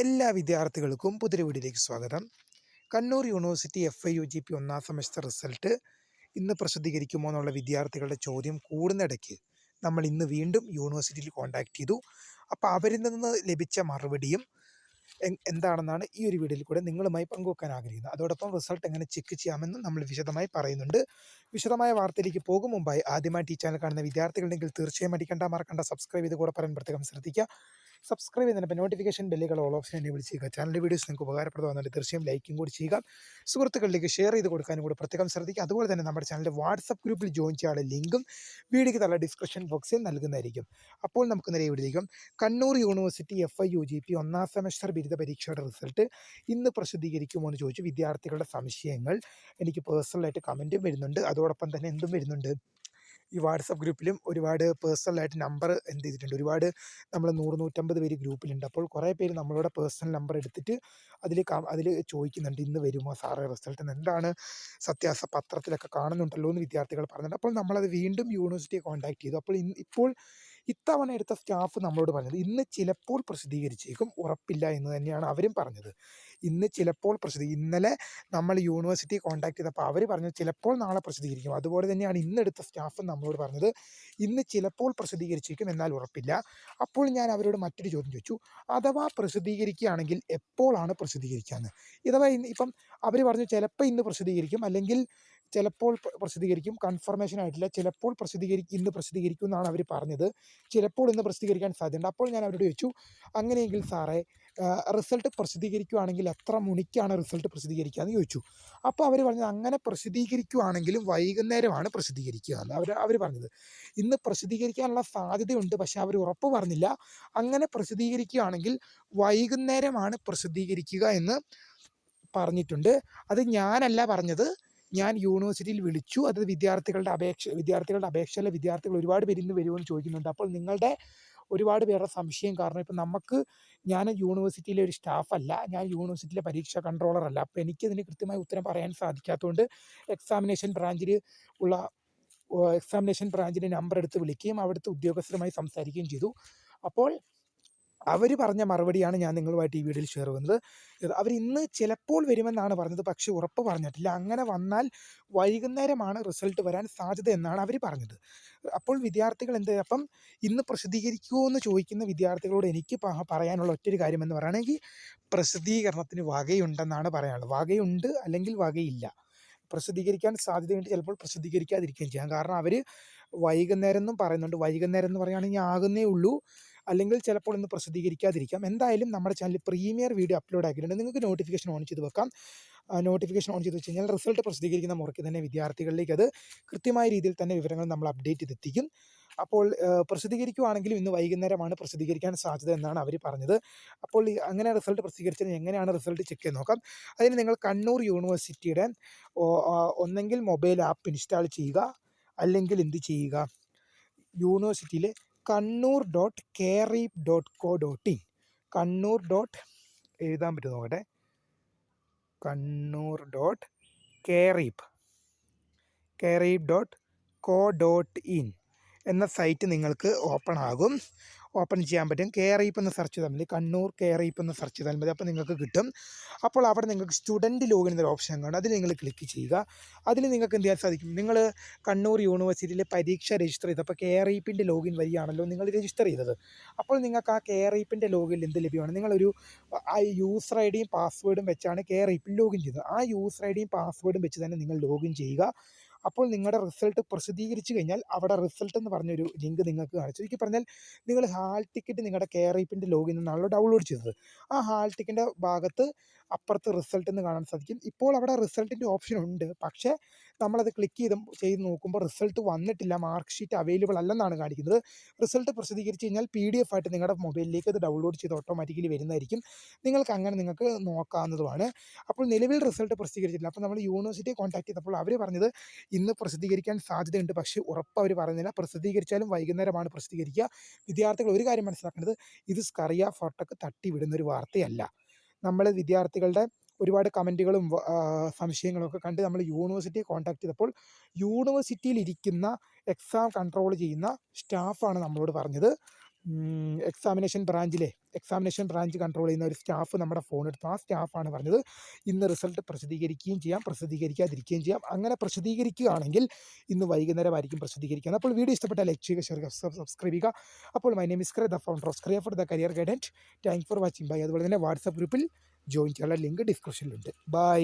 എല്ലാ വിദ്യാർത്ഥികൾക്കും പുതിയ വീഡിയോയിലേക്ക് സ്വാഗതം. Kannur university F Y U G P ഒന്നാം സെമസ്റ്റർ റിസൾട്ട് ഇന്ന് പ്രസിദ്ധീകരിക്കുമോ എന്നുള്ള വിദ്യാർത്ഥികളുടെ ചോദ്യം കൂടുന്നിടയ്ക്ക് നമ്മൾ ഇന്ന് വീണ്ടും യൂണിവേഴ്സിറ്റിയിൽ കോൺടാക്ട് ചെയ്തു. അപ്പോൾ അവരിൽ നിന്ന് ലഭിച്ച മറുപടിയും എന്താണെന്നാണ് ഈ ഒരു വീഡിയോയിൽ കൂടെ നിങ്ങളുമായി പങ്കുവെക്കാൻ ആഗ്രഹിക്കുന്നത്. അതോടൊപ്പം റിസൾട്ട് എങ്ങനെ ചെക്ക് ചെയ്യാമെന്നും നമ്മൾ വിശദമായി പറയുന്നുണ്ട്. വിശദമായ വാർത്തയിലേക്ക് പോകും. മുമ്പായി ആദ്യമായിട്ട് ഈ ചാനൽ കാണുന്ന വിദ്യാർത്ഥികളുണ്ടെങ്കിൽ തീർച്ചയായും അടിക്കണ്ട മറക്കണ്ട സബ്സ്ക്രൈബ് ചെയ്ത് കൂടെ പറയാൻ പ്രത്യേകം ശ്രദ്ധിക്കുക. സബ്സ്ക്രൈബ് ചെയ്യുന്നതിന് നോട്ടിഫിക്കേഷൻ ബെല്ലുകൾ ഓൾ ഓപ്ഷൻ എനേബിൾ ചെയ്യുക. ചാനലിന്റെ വീഡിയോസ് നിങ്ങൾക്ക് ഉപകാരപ്രദമാകുന്നുണ്ട് തീർച്ചയായും ലൈക്കും കൂടി ചെയ്യുക. സുഹൃത്തുക്കളിലേക്ക് ഷെയർ ചെയ്ത് കൊടുക്കാനും കൂടി പ്രത്യേകം ശ്രദ്ധിക്കുക. അതുപോലെ തന്നെ നമ്മുടെ ചാനലിന്റെ വാട്സപ്പ് ഗ്രൂപ്പിൽ ജോയിൻ ചെയ്യാനുള്ള ലിങ്കും വീഡിയോയ്ക്ക് തള്ള ഡിസ്ക്രിപ്ഷൻ ബോക്സിൽ നൽകുന്നതായിരിക്കും. അപ്പോൾ നമുക്ക് നേരെ വീഡിയോയിലേക്കും Kannur university F Y U G P ഒന്നാം സെമസ്റ്റർ ബിരുദ പരീക്ഷയുടെ റിസൾട്ട് ഇന്ന് പ്രസിദ്ധീകരിക്കുമോ എന്ന് ചോദിച്ചു വിദ്യാർത്ഥികളുടെ സംശയങ്ങൾ എനിക്ക് പേഴ്സണലായിട്ട് കമന്റും വരുന്നുണ്ട്. അതോടൊപ്പം തന്നെ എന്തും വരുന്നുണ്ട്? ഈ വാട്സപ്പ് ഗ്രൂപ്പിലും ഒരുപാട് പേഴ്സണലായിട്ട് നമ്പർ എന്ത് ചെയ്തിട്ടുണ്ട്. ഒരുപാട് നമ്മൾ നൂറ് നൂറ്റമ്പത് പേര് ഗ്രൂപ്പിലുണ്ട്. അപ്പോൾ കുറേ പേര് നമ്മളോട് പേഴ്സണൽ നമ്പർ എടുത്തിട്ട് അതിൽ അതിൽ ചോദിക്കുന്നുണ്ട് ഇന്ന് വരുമോ സാറേ റിസൾട്ട്? എന്താണ് സത്യാസ പത്രത്തിലൊക്കെ കാണുന്നുണ്ടല്ലോ എന്ന് വിദ്യാർത്ഥികൾ പറഞ്ഞിട്ടുണ്ട്. അപ്പോൾ നമ്മളത് വീണ്ടും യൂണിവേഴ്സിറ്റിയെ കോൺടാക്ട് ചെയ്തു. അപ്പോൾ ഇപ്പോൾ ഇത്തവണ എടുത്ത സ്റ്റാഫ് നമ്മളോട് പറഞ്ഞത് ഇന്ന് ചിലപ്പോൾ പ്രസിദ്ധീകരിച്ചേക്കും ഉറപ്പില്ല എന്ന് തന്നെയാണ് അവരും പറഞ്ഞത്. ഇന്ന് ചിലപ്പോൾ പ്രസിദ്ധീ ഇന്നലെ നമ്മൾ യൂണിവേഴ്സിറ്റി കോൺടാക്ട് ചെയ്തപ്പോൾ അവർ പറഞ്ഞത് ചിലപ്പോൾ നാളെ പ്രസിദ്ധീകരിക്കും. അതുപോലെ തന്നെയാണ് ഇന്നെടുത്ത സ്റ്റാഫ് നമ്മളോട് പറഞ്ഞത് ഇന്ന് ചിലപ്പോൾ പ്രസിദ്ധീകരിച്ചേക്കും എന്നാൽ ഉറപ്പില്ല. അപ്പോൾ ഞാൻ അവരോട് മറ്റൊരു ചോദ്യം ചോദിച്ചു അഥവാ പ്രസിദ്ധീകരിക്കുകയാണെങ്കിൽ എപ്പോഴാണ് പ്രസിദ്ധീകരിക്കാന്ന്? ഇഥവാ ഇപ്പം അവർ പറഞ്ഞു ചിലപ്പോൾ ഇന്ന് പ്രസിദ്ധീകരിക്കും അല്ലെങ്കിൽ ചിലപ്പോൾ പ്ര- പ്രസിദ്ധീകരിക്കും കൺഫർമേഷൻ ആയിട്ടില്ല ചിലപ്പോൾ പ്രസിദ്ധീകരിക്കും ഇന്ന് പ്രസിദ്ധീകരിക്കും എന്നാണ് അവർ പറഞ്ഞത് ചിലപ്പോൾ ഇന്ന് പ്രസിദ്ധീകരിക്കാൻ സാധ്യതയുണ്ട്. അപ്പോൾ ഞാൻ അവരോട് ചോദിച്ചു അങ്ങനെയെങ്കിൽ സാറേ റിസൾട്ട് പ്രസിദ്ധീകരിക്കുകയാണെങ്കിൽ എത്ര മണിക്കാണ് റിസൾട്ട് പ്രസിദ്ധീകരിക്കുക എന്ന് ചോദിച്ചു. അപ്പോൾ അവർ പറഞ്ഞത് അങ്ങനെ പ്രസിദ്ധീകരിക്കുകയാണെങ്കിലും വൈകുന്നേരമാണ് പ്രസിദ്ധീകരിക്കുക എന്ന് അവർ അവർ പറഞ്ഞത്. ഇന്ന് പ്രസിദ്ധീകരിക്കാനുള്ള സാധ്യതയുണ്ട് പക്ഷേ അവർ ഉറപ്പ് പറഞ്ഞില്ല. അങ്ങനെ പ്രസിദ്ധീകരിക്കുകയാണെങ്കിൽ വൈകുന്നേരമാണ് പ്രസിദ്ധീകരിക്കുക എന്ന് പറഞ്ഞിട്ടുണ്ട്. അത് ഞാനല്ല പറഞ്ഞത്. ഞാൻ യൂണിവേഴ്സിറ്റിയിൽ വിളിച്ചു. അത് വിദ്യാർത്ഥികളുടെ അപേക്ഷ വിദ്യാർത്ഥികളുടെ അപേക്ഷയിലെ വിദ്യാർത്ഥികൾ ഒരുപാട് പേര് ഇന്ന് വരുമെന്ന് ചോദിക്കുന്നുണ്ട്. അപ്പോൾ നിങ്ങളുടെ ഒരുപാട് പേരുടെ സംശയം കാരണം ഇപ്പം നമുക്ക് ഞാൻ യൂണിവേഴ്സിറ്റിയിലെ ഒരു സ്റ്റാഫല്ല ഞാൻ യൂണിവേഴ്സിറ്റിയിലെ പരീക്ഷാ കൺട്രോളർ അല്ല. അപ്പോൾ എനിക്കതിന് കൃത്യമായി ഉത്തരം പറയാൻ സാധിക്കാത്തതുകൊണ്ട് എക്സാമിനേഷൻ ബ്രാഞ്ചിൽ ഉള്ള എക്സാമിനേഷൻ ബ്രാഞ്ചിന്റെ നമ്പർ എടുത്ത് വിളിക്കുകയും അവിടുത്തെ ഉദ്യോഗസ്ഥരുമായി സംസാരിക്കുകയും ചെയ്തു. അപ്പോൾ അവർ പറഞ്ഞ മറുപടിയാണ് ഞാൻ നിങ്ങളുമായിട്ട് ഈ വീഡിയോയിൽ ഷെയർ ചെയ്യുന്നത്. അവർ ഇന്ന് ചിലപ്പോൾ വരുമെന്നാണ് പറഞ്ഞത്. പക്ഷേ ഉറപ്പ് പറഞ്ഞിട്ടില്ല. അങ്ങനെ വന്നാൽ വൈകുന്നേരമാണ് റിസൾട്ട് വരാൻ സാധ്യത എന്നാണ് അവർ പറഞ്ഞത്. അപ്പോൾ വിദ്യാർത്ഥികൾ എന്ത് അപ്പം ഇന്ന് പ്രസിദ്ധീകരിക്കുമോ എന്ന് ചോദിക്കുന്ന വിദ്യാർത്ഥികളോട് എനിക്ക് പറയാനുള്ള ഒറ്റൊരു കാര്യം എന്ന് പറയുകയാണെങ്കിൽ പ്രസിദ്ധീകരണത്തിന് വകയുണ്ടെന്നാണ് പറയാനുള്ളത്. വകയുണ്ട് അല്ലെങ്കിൽ വകയില്ല. പ്രസിദ്ധീകരിക്കാൻ സാധ്യതയുണ്ട്. ചിലപ്പോൾ പ്രസിദ്ധീകരിക്കാതിരിക്കുകയും ചെയ്യാം. കാരണം അവർ വൈകുന്നേരം എന്നും പറയുന്നുണ്ട്. വൈകുന്നേരം എന്ന് പറയുകയാണെങ്കിൽ ആകുന്നേ ഉള്ളൂ. അല്ലെങ്കിൽ ചിലപ്പോൾ ഇന്ന് പ്രസിദ്ധീകരിക്കാതിരിക്കാം. എന്തായാലും നമ്മുടെ ചാനൽ പ്രീമിയർ വീഡിയോ അപ്ലോഡ് ആക്കിയിട്ടുണ്ട്. നിങ്ങൾക്ക് നോട്ടിഫിക്കേഷൻ ഓൺ ചെയ്ത് വെക്കാം. നോട്ടിഫിക്കേഷൻ ഓൺ ചെയ്ത് വെച്ച് കഴിഞ്ഞാൽ റിസൾട്ട് പ്രസിദ്ധീകരിക്കുന്ന മുറയ്ക്ക് തന്നെ വിദ്യാർത്ഥികളിലേക്ക് അത് കൃത്യമായ രീതിയിൽ തന്നെ വിവരങ്ങൾ നമ്മൾ അപ്ഡേറ്റ് ചെയ്തെത്തിക്കും. അപ്പോൾ പ്രസിദ്ധീകരിക്കുവാണെങ്കിലും ഇന്ന് വൈകുന്നേരമാണ് പ്രസിദ്ധീകരിക്കാൻ സാധ്യത എന്നാണ് അവർ പറഞ്ഞത്. അപ്പോൾ അങ്ങനെ റിസൾട്ട് പ്രസിദ്ധീകരിച്ചത് എങ്ങനെയാണ് റിസൾട്ട് ചെക്ക് ചെയ്ത് നോക്കാം. അതിന് നിങ്ങൾ കണ്ണൂർ യൂണിവേഴ്സിറ്റിയുടെ ഒന്നെങ്കിൽ മൊബൈൽ ആപ്പ് ഇൻസ്റ്റാൾ ചെയ്യുക. അല്ലെങ്കിൽ എന്ത് ചെയ്യുക? യൂണിവേഴ്സിറ്റിയിൽ Kannur dot കെയറീപ് dot co dot in Kannur dot എഴുതാൻ പറ്റും നോക്കട്ടെ? കണ്ണൂർ ഡോട്ട് കെയറീപ് കെയറീപ് ഡോട്ട് കോ ഡോട്ട് ഇൻ എന്ന സൈറ്റ് നിങ്ങൾക്ക് ഓപ്പൺ ആകും. ഓപ്പൺ ചെയ്യാൻ പറ്റും. കെയറീപ്പ് എന്ന് സെർച്ച് ചെയ്താൽ മതി. കണ്ണൂർ കെയറീപ്പ് എന്ന് സെർച്ച് ചെയ്താൽ മതി. അപ്പോൾ നിങ്ങൾക്ക് കിട്ടും. അപ്പോൾ അവിടെ നിങ്ങൾക്ക് സ്റ്റുഡന്റ് ലോഗിൻ എന്നൊരു ഓപ്ഷൻ കാണും. അതിൽ നിങ്ങൾ ക്ലിക്ക് ചെയ്യുക. അതിൽ നിങ്ങൾക്ക് എന്ത് ചെയ്യാൻ സാധിക്കും? നിങ്ങൾ കണ്ണൂർ യൂണിവേഴ്സിറ്റിയിലെ പരീക്ഷ രജിസ്റ്റർ ചെയ്ത് അപ്പോൾ കെയർ ഈപ്പിന്റെ ലോഗിൻ വഴിയാണല്ലോ നിങ്ങൾ രജിസ്റ്റർ ചെയ്തത്. അപ്പോൾ നിങ്ങൾക്ക് ആ കെയർ ഈപ്പിന്റെ ലോഗിൻ എന്ത് ലഭ്യമാണ്? നിങ്ങളൊരു ആ യൂസർ ഐ ഡിയും പാസ്വേഡും വെച്ചാണ് കെയർ ഈപ്പിൽ ലോഗിൻ ചെയ്തത്. ആ യൂസർ ഐ ഡിയും പാസ്വേഡും വെച്ച് തന്നെ നിങ്ങൾ ലോഗിൻ ചെയ്യുക. അപ്പോൾ നിങ്ങളുടെ റിസൾട്ട് പ്രസിദ്ധീകരിച്ചു കഴിഞ്ഞാൽ അവിടെ റിസൾട്ട് എന്ന് പറഞ്ഞൊരു ലിങ്ക് നിങ്ങൾക്ക് കാണിച്ചു എനിക്ക് പറഞ്ഞാൽ നിങ്ങൾ ഹാൾ ടിക്കറ്റ് നിങ്ങളുടെ കെയർ ഐപ്പിന്റെ ലോഗിൻ നിന്നാണല്ലോ ഡൗൺലോഡ് ചെയ്തത്. ആ ഹാൾ ടിക്കറ്റിന്റെ ഭാഗത്ത് അപ്പുറത്ത് റിസൾട്ട് എന്ന് കാണാൻ സാധിക്കും. ഇപ്പോൾ അവിടെ റിസൾട്ടിന്റെ ഓപ്ഷൻ ഉണ്ട്. പക്ഷേ നമ്മളത് ക്ലിക്ക് ചെയ്ത് ചെയ്ത് നോക്കുമ്പോൾ റിസൾട്ട് വന്നിട്ടില്ല. മാർക്ക് ഷീറ്റ് അവൈലബിൾ അല്ലെന്നാണ് കാണിക്കുന്നത്. റിസൾട്ട് പ്രസിദ്ധീകരിച്ച് കഴിഞ്ഞാൽ പി ഡി എഫ് ആയിട്ട് നിങ്ങളുടെ മൊബൈലിലേക്ക് അത് ഡൗൺലോഡ് ചെയ്ത് ഓട്ടോമാറ്റിക്കലി വരുന്നതായിരിക്കും. നിങ്ങൾക്ക് അങ്ങനെ നിങ്ങൾക്ക് നോക്കാവുന്നതുമാണ്. അപ്പോൾ നിലവിൽ റിസൾട്ട് പ്രസിദ്ധീകരിച്ചില്ല അപ്പോൾ നമ്മൾ യൂണിവേഴ്സിറ്റിയെ കോൺടാക്ട് ചെയ്തപ്പോൾ അവർ പറഞ്ഞത് ഇന്ന് പ്രസിദ്ധീകരിക്കാൻ സാധ്യതയുണ്ട്. പക്ഷേ ഉറപ്പ് അവർ പറയുന്നില്ല. പ്രസിദ്ധീകരിച്ചാലും വൈകുന്നേരമാണ് പ്രസിദ്ധീകരിക്കുക. വിദ്യാർത്ഥികൾ ഒരു കാര്യം മനസ്സിലാക്കേണ്ടത് ഇത് സ്കറിയ ഫോട്ടോക്ക് തട്ടി വിടുന്നൊരു വാർത്തയല്ല. നമ്മൾ വിദ്യാർത്ഥികളുടെ ഒരുപാട് കമന്റുകളും സംശയങ്ങളും ഒക്കെ കണ്ട് നമ്മൾ യൂണിവേഴ്സിറ്റിയെ കോൺടാക്ട് ചെയ്തപ്പോൾ യൂണിവേഴ്സിറ്റിയിൽ ഇരിക്കുന്ന എക്സാം കൺട്രോൾ ചെയ്യുന്ന സ്റ്റാഫാണ് നമ്മളോട് പറഞ്ഞത്. എക്സാമിനേഷൻ ബ്രാഞ്ചിലെ എക്സാമിനേഷൻ ബ്രാഞ്ച് കൺട്രോൾ ചെയ്യുന്ന ഒരു സ്റ്റാഫ് നമ്മുടെ ഫോൺ എടുത്തു. ആ സ്റ്റാഫാണ് പറഞ്ഞത് ഇന്ന് റിസൾട്ട് പ്രസിദ്ധീകരിക്കുകയും ചെയ്യാം പ്രസിദ്ധീകരിക്കാതിരിക്കുകയും ചെയ്യാം. അങ്ങനെ പ്രസിദ്ധീകരിക്കുകയാണെങ്കിൽ ഇന്ന് വൈകുന്നേരമായിരിക്കും പ്രസിദ്ധീകരിക്കുന്നത് അപ്പോൾ വീഡിയോ ഇഷ്ടപ്പെട്ട ലൈക്ക് ചെയ്യുക ഷെയർ സബ്സ്ക്രൈബ് ചെയ്യുക. അപ്പോൾ മൈ നെയിം ഇസ്ക്ര the founder of സ്ക്രിയ for the career guidance thank for watching bye അതുപോലെ തന്നെ വാട്സപ്പ് ഗ്രൂപ്പിൽ ജോയിൻ ചെയ്യാനുള്ള ലിങ്ക് ഡിസ്ക്രിപ്ഷനിലുണ്ട് ബൈ